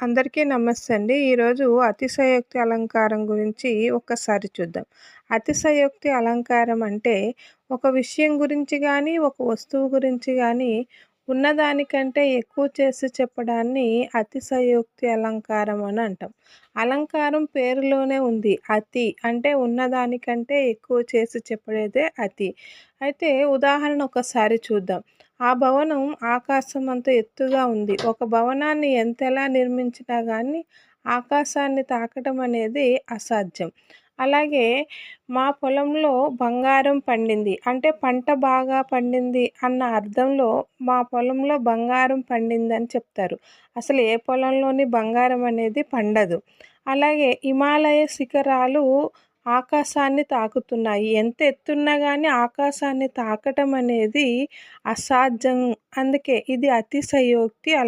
అందరికీ నమస్తే అండి ఈరోజు అతిశయోక్తి అలంకారం గురించి ఒక్కసారి చూద్దాం. అతిశయోక్తి అలంకారం అంటే ఒక విషయం గురించి కానీ ఒక వస్తువు గురించి కానీ ఉన్నదానికంటే ఎక్కువ చేసి చెప్పడాన్ని అతిశయోక్తి అలంకారం అని అంటాం. అలంకారం పేరులోనే ఉంది. అతి అంటే ఉన్నదానికంటే ఎక్కువ చేసి చెప్పడేదే అతి. అయితే ఉదాహరణ ఒకసారి చూద్దాం. ఆ భవనం ఆకాశం అంత ఎత్తుగా ఉంది. ఒక భవనాన్ని ఎంతెలా నిర్మించినా కానీ ఆకాశాన్ని తాకడం అనేది అసాధ్యం. అలాగే మా పొలంలో బంగారం పండింది. అంటే పంట బాగా పండింది అన్న అర్థంలో మా పొలంలో బంగారం పండింది అని చెప్తారు. అసలు ఏ పొలంలోని బంగారం అనేది పండదు. అలాగే హిమాలయ శిఖరాలు ఆకాశాన్ని తాకుతున్నాయి. ఎంత ఎత్తున్నా కానీ ఆకాశాన్ని తాకటం అనేది అసాధ్యం. అందుకే ఇది అతిశయోక్తి అలా